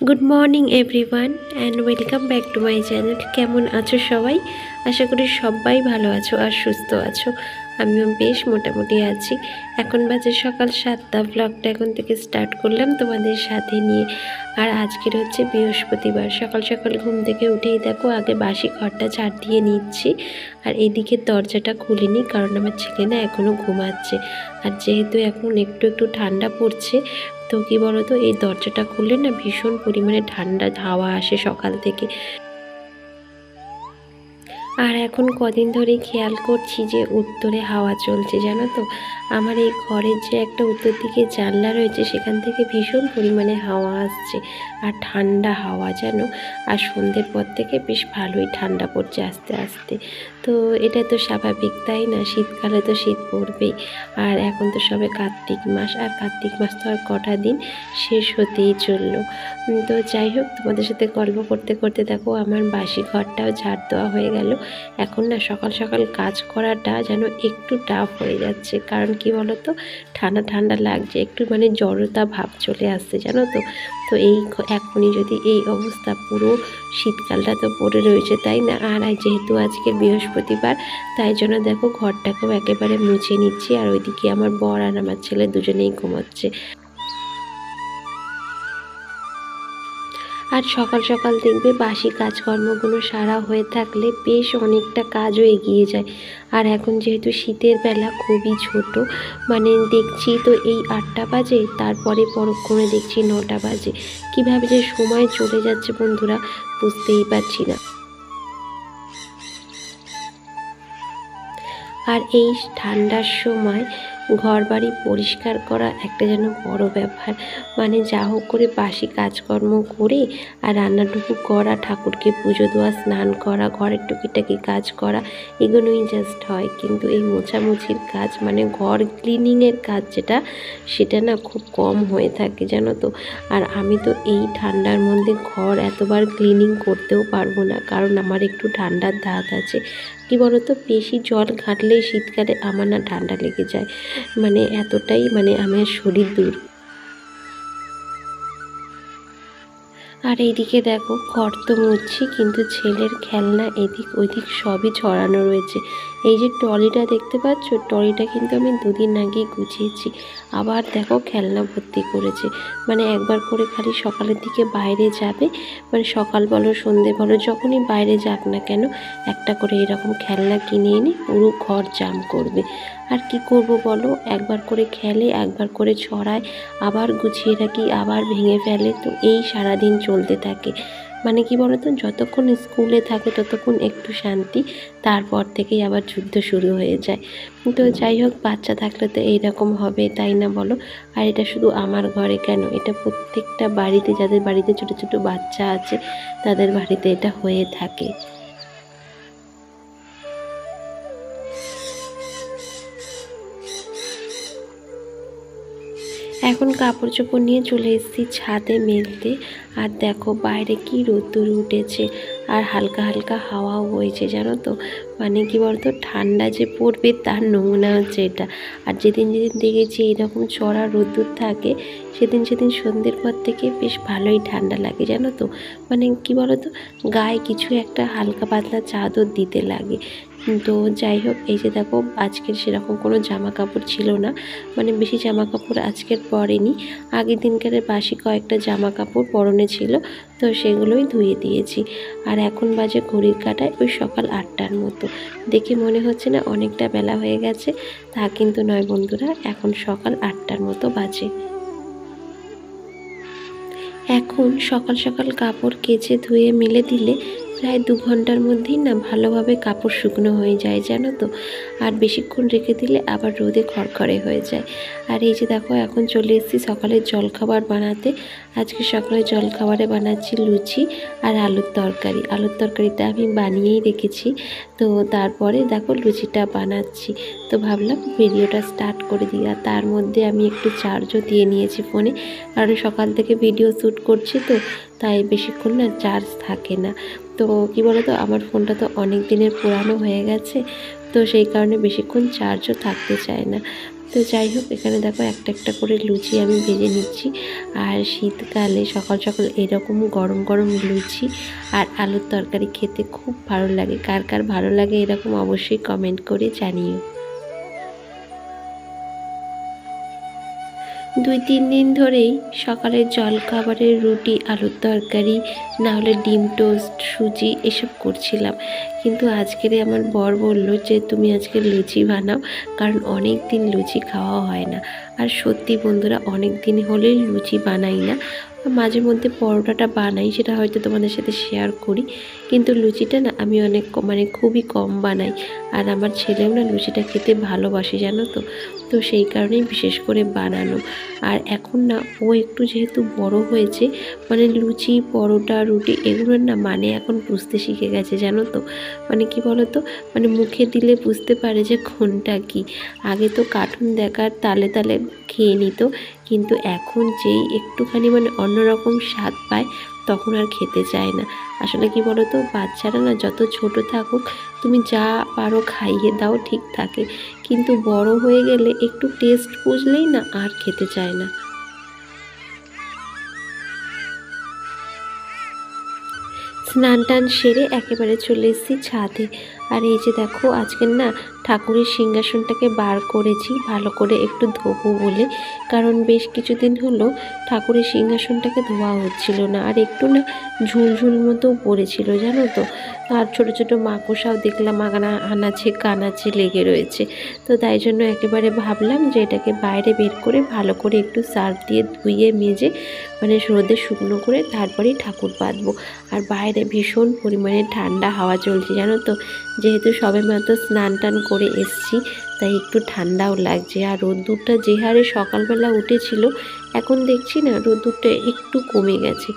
Good morning everyone and welcome back to my channel কেমন আছো সবাই? আশা করি সবাই ভালো আছো আর সুস্থ আছো। আমিও বেশ মোটামুটি আছি। এখন বাজে সকাল সাতটা। ব্লগটা এখন থেকে স্টার্ট করলাম তোমাদের সাথে নিয়ে। আর আজকের হচ্ছে বৃহস্পতিবার। সকাল সকাল ঘুম থেকে উঠেই দেখো, আগে বাসি ঘরটা ছাড় দিয়ে নিচ্ছি। আর এদিকে দরজাটা খুলিনি, কারণ আমার ছেলে না এখনও ঘুমাচ্ছে। আর যেহেতু এখন একটু একটু ঠান্ডা পড়ছে তো কি বলো তো এই দরজাটা খুললে না ভীষণ পরিমাণে ঠান্ডা হাওয়া আসে সকাল থেকে। আর এখন কদিন ধরে খেয়াল করছি যে উত্তরে হাওয়া চলছে, জানো তো? আমার এই ঘরের যে একটা উত্তর দিকে জানলা রয়েছে, সেখান থেকে ভীষণ পরিমাণে হাওয়া আসছে। আর ঠান্ডা হাওয়া যেন আর সন্ধ্যের পর থেকে বেশ ভালোই ঠান্ডা পড়ছে আস্তে আস্তে। তো এটা তো স্বাভাবিক, তাই না? শীতকালে তো শীত পড়বেই। আর এখন তো সবে কার্তিক মাস, আর কার্তিক মাস তো আর কটা দিন শেষ হতেই চলল। তো যাই হোক, তোমাদের সাথে গল্প করতে করতে দেখো, আমার বাসি ঘরটাও ঝাড় দেওয়া হয়ে গেল। এখন না সকাল সকাল কাজ করাটা যেন একটু টাফ হয়ে যাচ্ছে। কারণ কি বলো তো ঠান্ডা ঠান্ডা লাগছে, একটু মানে জড়তা ভাব চলে আসছে, জানো তো? তো এই এখনই যদি এই অবস্থা পুরো শীতকালটা তো পড়ে রয়েছে, তাই না? আর যেহেতু আজকে বৃহস্পতিবার, তাই জন্য দেখো ঘরটাকেও একেবারে মুছে নিচ্ছি। আর ওইদিকে আমার বর আর আমার ছেলে দুজনেই ঘুমাচ্ছে। আর সকাল সকাল দেখবে বাসি কাজকর্মগুলো সারা হয়ে থাকলে বেশ অনেকটা কাজও এগিয়ে যায়। আর এখন যেহেতু শীতের বেলা খুবই ছোট মানে দেখছি তো এই আটটা বাজে, তারপরে পরক্ষণে দেখছি নটা বাজে। কীভাবে যে সময় চলে যাচ্ছে বন্ধুরা বুঝতেই পারছি না। আর এই ঠান্ডার সময় ঘর বাড়ি পরিষ্কার করা একটা যেন বড় ব্যাপার। মানে যা হোক করে বাসি কাজকর্ম করে আর রান্নাটুকু করা, ঠাকুরকে পুজো দেওয়া, স্নান করা, ঘরের টুকিটাকি কাজ করা, এগুলোই জাস্ট হয়। কিন্তু এই মোছামুছির কাজ মানে ঘর ক্লিনিংয়ের কাজ যেটা, সেটা না খুব কম হয়ে থাকে, জানো তো? আর আমি তো এই ঠান্ডার মধ্যে ঘর এতবার ক্লিনিং করতেও পারব না, কারণ আমার একটু ঠান্ডার দাঁত আছে। কি বলতো? বেশি জল ঘাঁটলেই শীতকালে আমার না ঠান্ডা লেগে যায়। মানে এতটাই মানে আমার শরীর দূর আর এইদিকে দেখো, ঘর তো মুছছি, কিন্তু ছেলের খেলনা এদিক ওইদিক সবই ছড়ানো রয়েছে। এই যে ট্রলিটা দেখতে পাচ্ছ, ট্রলিটা কিন্তু আমি দুদিন আগেই গুছিয়েছি। আবার দেখো খেলনা ভর্তি করেছে। মানে একবার করে খালি সকালের দিকে বাইরে যাবে মানে সকাল বলো, সন্ধে বলো, যখনই বাইরে যাক না কেন, একটা করে এরকম খেলনা কিনে এনে পুরো ঘর জাম করবে। আর কি করব বলো? একবার করে খেলে, একবার করে ছড়ায়, আবার গুছিয়ে রাখি, আবার ভেঙে ফেলে, তো এই সারাদিন চলতে থাকে। মানে কি বলতো? যতক্ষণ স্কুলে থাকে ততক্ষণ একটু শান্তি, তারপর থেকেই আবার যুদ্ধ শুরু হয়ে যায়। তো যাই হোক, বাচ্চা থাকলে তো এইরকম হবে, তাই না বলো? আর এটা শুধু আমার ঘরে কেন? এটা প্রত্যেকটা বাড়িতে, যাদের বাড়িতে ছোট ছোট বাচ্চা আছে, তাদের বাড়িতে এটা হয়ে থাকে। এখন কাপড় চোপড় নিয়ে চলে এসেছি ছাদে মেলতে। আর দেখো বাইরে কি রোদ্দুর উঠেছে আর হালকা হালকা হাওয়াও বইছে, জানো তো? মানে কি বলতো, ঠান্ডা যে পড়বে তার নমুনা হচ্ছে এটা। আর যেদিন যেদিন দেখেছি এরকম চড়া রোদ্দুর থাকে, সেদিন সেদিন সন্ধ্যের পর থেকে বেশ ভালোই ঠান্ডা লাগে, জানো তো? মানে কি বলতো, গায়ে কিছু একটা হালকা পাতলা চাদর দিতে লাগে। তো যাই হোক, এই যে দেখো, আজকের সেরকম কোনো জামা কাপড় ছিল না। মানে বেশি জামা কাপড় আজকের পরেনি। আগের দিনকার বাসি কয়েকটা জামা কাপড় পরনে ছিল, তো সেগুলোই ধুয়ে দিয়েছি। আর এখন বাজে ঘড়ির কাটায় ওই সকাল আটটার মতো। দেখে মনে হচ্ছে না অনেকটা বেলা হয়ে গেছে, তা কিন্তু নয় বন্ধুরা, এখন সকাল আটটার মতো বাজে। এখন সকাল সকাল কাপড় কেচে ধুয়ে মেলে দিলে প্রায় দু ঘণ্টার মধ্যেই না ভালোভাবে কাপড় শুকনো হয়ে যায়, জানো তো? আর বেশিক্ষণ রেখে দিলে আবার রোদে খড়খড়ে হয়ে যায়। আর এই যে দেখো, এখন চলে এসেছি সকালের জলখাবার বানাতে। আজকে সকালে জলখাবারে বানাচ্ছি লুচি আর আলুর তরকারি। আলুর তরকারিটা আমি বানিয়েই রেখেছি। তো তারপরে দেখো লুচিটা বানাচ্ছি। তো ভাবলাম ভিডিওটা স্টার্ট করে দিই। আর তার মধ্যে আমি একটু চার্জও দিয়ে নিয়েছি ফোনে। কারণ সকাল থেকে ভিডিও শ্যুট করছি তো। তাই বেশিক্ষণ না চার্জ থাকে না। তো কি বলো তো আমার ফোনটা তো অনেক দিনের পুরানো হয়ে গেছে, তো সেই কারণে বেশিক্ষণ চার্জও থাকতে চায় না। তো যাই হোক, এখানে দেখো একটা একটা করে লুচি আমি ভেজে নিচ্ছি। আর শীতকালে সকাল সকাল এরকম গরম গরম লুচি আর আলুর তরকারি খেতে খুব ভালো লাগে। কার কার ভালো লাগে এরকম অবশ্যই কমেন্ট করে জানিও। দুই তিন দিন ধরেই সকালের জলখাবারের রুটি, আলুর তরকারি, না হলে ডিম টোস্ট, সুজি এসব করছিলাম। কিন্তু আজকের আমার বর বলল যে, তুমি আজকে লুচি বানাও, কারণ অনেক দিন লুচি খাওয়া হয় না। আর সত্যি বন্ধুরা অনেক দিন হলেই লুচি বানাই না। মাঝে মধ্যে পরোটাটা বানাই, সেটা হয়তো তোমাদের সাথে শেয়ার করি। কিন্তু লুচিটা না আমি অনেক মানে খুবই কম বানাই। আর আমার ছেলেও না লুচিটা খেতে ভালোবাসে, জানো তো? তো সেই কারণেই বিশেষ করে বানানো। আর এখন না, ও একটু যেহেতু বড় হয়েছে মানে লুচি, পরোটা, রুটি এগুলোর না মানে এখন বুঝতে শিখে গেছে, জানো তো? মানে কি বলো তো মানে মুখে দিলে বুঝতে পারে যে কোনটা কি। আগে তো কার্টুন দেখার তালে তালে খেয়ে নিত। কিন্তু এখন যেই একটুখানি মানে অন্যরকম স্বাদ পায়, তখন আর খেতে চায় না। আসলে কি বলো তো বাচ্চারা না যত ছোট থাকুক, তুমি যা পারো খাইয়ে দাও, ঠিক থাকে। কিন্তু বড় হয়ে গেলে একটু টেস্ট বুঝলেই না আর খেতে চায় না। স্নান টান সেরে একেবারে চলে এসেছি ছাদে। আর এই যে দেখো, আজকের না ঠাকুরের সিংহাসনটাকে বার করেছি, ভালো করে একটু ধোবো বলে। কারণ বেশ কিছুদিন হলো ঠাকুরের সিংহাসনটাকে ধোয়া হচ্ছিল না, আর একটু না ঝুলঝুল মতো পড়েছিল, জানো তো? আর ছোট ছোট মাকড়সাও দেখলাম, আগানা আনাচে কানাচে লেগে রয়েছে। তো তাই জন্য একেবারে ভাবলাম যে এটাকে বাইরে বের করে ভালো করে একটু সার্ফ দিয়ে ধুয়ে মেজে মানে রোদে শুকনো করে তারপরেই ঠাকুর বাঁধবো। আর বাইরে ভীষণ পরিমাণে ঠান্ডা হাওয়া চলছে, জানো তো? যেহেতু সবে মাত্র স্নান টান করে এসছি, তাই একটু ঠান্ডাও লাগছে। আর রোদ্দুরটা যে হারে সকালবেলা উঠেছিল, এখন দেখছি না রোদ্দুরটা একটু কমে গেছে।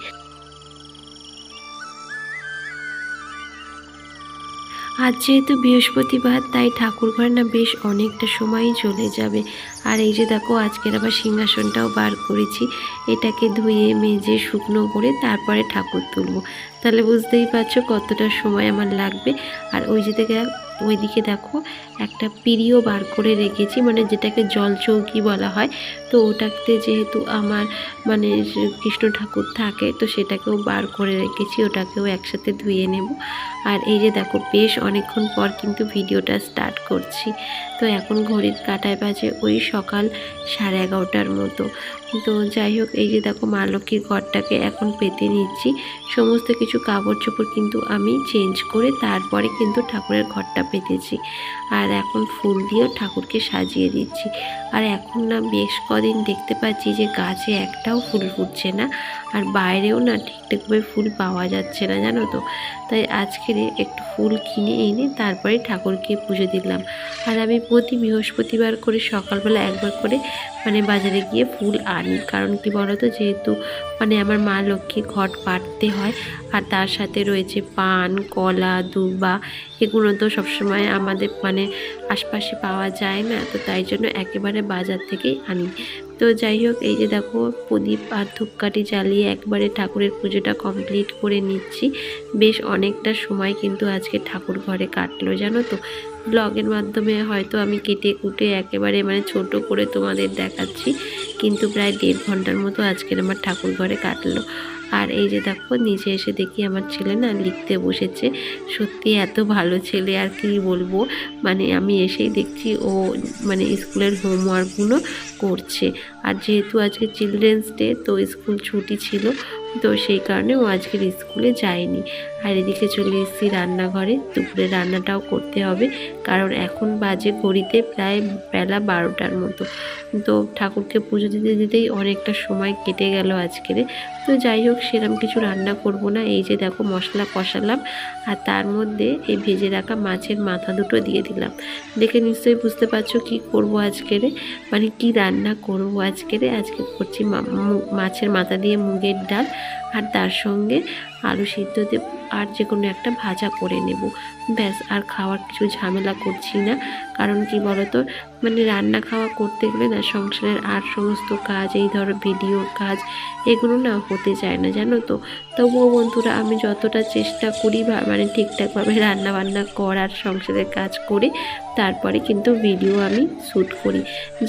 আজ যেহেতু বৃহস্পতিবার, তাই ঠাকুর ঘর না বেশ অনেকটা সময়ই চলে যাবে। আর এই যে দেখো, আজকের আবার সিংহাসনটাও বার করেছি। এটাকে ধুয়ে, মেজে, শুকনো করে তারপরে ঠাকুর তুলব। তাহলে বুঝতেই পারছ কতটা সময় আমার লাগবে। আর ওই যে থেকে ওইদিকে দেখো, একটা পিড়িও বার করে রেখেছি মানে যেটাকে জল চৌকি বলা হয়। তো ওটাতে যেহেতু আমার মানে কৃষ্ণ ঠাকুর থাকে, তো সেটাকেও বার করে রেখেছি, ওটাকেও একসাথে ধুয়ে নেব। আর এই যে দেখো, বেশ অনেকক্ষণ পর কিন্তু ভিডিওটা স্টার্ট করছি। তো এখন ঘড়ির কাটায় বাজে ওই সকাল সাড়ে এগারোটার মতো। তো যাই হোক, এই যে দেখো মা লক্ষ্মীর ঘরটাকে এখন পেতে নিচ্ছি। সমস্ত কিছু কাপড় চোপড় কিন্তু আমি চেঞ্জ করে তারপরে কিন্তু ঠাকুরের ঘরটা পেতেছি। আর এখন ফুল দিয়েও ঠাকুরকে সাজিয়ে দিচ্ছি। আর এখন না বেশ কদিন দেখতে পাচ্ছি যে গাছে একটাও ফুল ফুটছে না। আর বাইরেও না ঠিকঠাকভাবে ফুল পাওয়া যাচ্ছে না, জানো তো? তাই আজকের একটু ফুল কিনে এনে তারপরে ঠাকুরকে পুজো দিলাম আর আমি প্রতি বৃহস্পতিবার করে সকালবেলা একবার করে মানে বাজারে গিয়ে ফুল আনি। কারণ কি বলতো? যেহেতু মানে আমার মা লক্ষ্মী ঘট পাড়তে হয় আর তার সাথে রয়েছে পান, কলা দুর্বা এগুলো তো সবসময় আমাদের মানে আশপাশে পাওয়া যায় না। তো তাই জন্য একেবারে বাজার থেকেই আনি। তো যাই হোক, এই যে দেখো, প্রদীপ আর ধূপকাঠি জ্বালিয়ে একবারে ঠাকুরের পুজোটা কমপ্লিট করে নিচ্ছি। বেশ অনেকটা সময় কিন্তু আজকে ঠাকুর ঘরে কাটলো, জানো তো? ব্লগের মাধ্যমে হয়তো আমি কেটে কুটে একেবারে মানে ছোট করে তোমাদের দেখাচ্ছি, কিন্তু প্রায় দেড় ঘণ্টার মতো আজকের আমার ঠাকুর ঘরে কাটলো। আর এই যে দেখো, নিচে এসে দেখি আমার ছেলে না লিখতে বসেছে। সত্যি এত ভালো ছেলে, আর কি বলব? মানে আমি এসেই দেখছি ও মানে স্কুলের হোমওয়ার্কগুলো করছে। আর যেহেতু আজকে চিলড্রেন্স ডে, তো স্কুল ছুটি ছিল, তো সেই কারণে ও আজকের স্কুলে যায়নি। আর এদিকে চলে এসেছি রান্নাঘরে। দুপুরে রান্নাটাও করতে হবে, কারণ এখন বাজে ঘড়িতে প্রায় বেলা বারোটার মতো। তো ঠাকুরকে পুজো দিতে দিতেই অনেকটা সময় কেটে গেল আজকের। তো যাই হোক সেরকম কিছু রান্না করব না। এই যে দেখো, মশলা কষালাম, আর তার মধ্যে এই ভেজে রাখা মাছের মাথা দুটো দিয়ে দিলাম। দেখে নিশ্চয়ই বুঝতে পারছ কি করব আজকেরে? মানে কি রান্না করব আজকেরে? আজকে করছি মাছের মাথা দিয়ে মুগের ডাল, আর তার সঙ্গে আলু সিদ্ধ দেব, আর যে কোনো একটা ভাজা করে নেব। ব্যাস, আর খাওয়ার কিছু ঝামেলা করছি না। কারণ কি বলতো? মানে রান্না খাওয়া করতে গেলে না সংসারের আর সমস্ত কাজ, এই ধরো ভিডিও কাজ, এগুলো না হতে চায় না, জানো তো? তবুও বন্ধুরা আমি যতটা চেষ্টা করি বা মানে ঠিকঠাকভাবে রান্না বান্না করার, সংসারের কাজ করে, তারপরে কিন্তু ভিডিও আমি শ্যুট করি।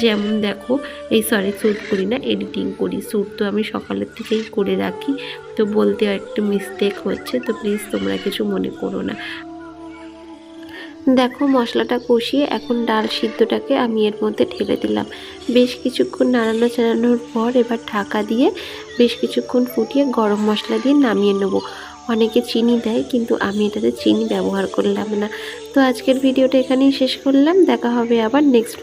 যেমন দেখো, এই সরি শ্যুট করি না এডিটিং করি। শ্যুট তো আমি সকালের থেকেই করে রাখি। তো বলতে একটু মিস্টেক হচ্ছে, তো প্লিজ তোমরা কিছু মনে করো না। দেখো মশলাটা কষিয়ে এখন ডাল সিদ্ধটাকে আমি এর মধ্যে ঢেলে দিলাম। বেশ কিছুক্ষণ নাড়ানো চাড়ানোর পর এবার ঢাকা দিয়ে বেশ কিছুক্ষণ ফুটিয়ে গরম মশলা দিয়ে নামিয়ে নেব। অনেকে চিনি দেয়, কিন্তু আমি এটাতে চিনি ব্যবহার করলাম না। তো আজকের ভিডিওটা এখানেই শেষ করলাম। দেখা হবে আবার নেক্সট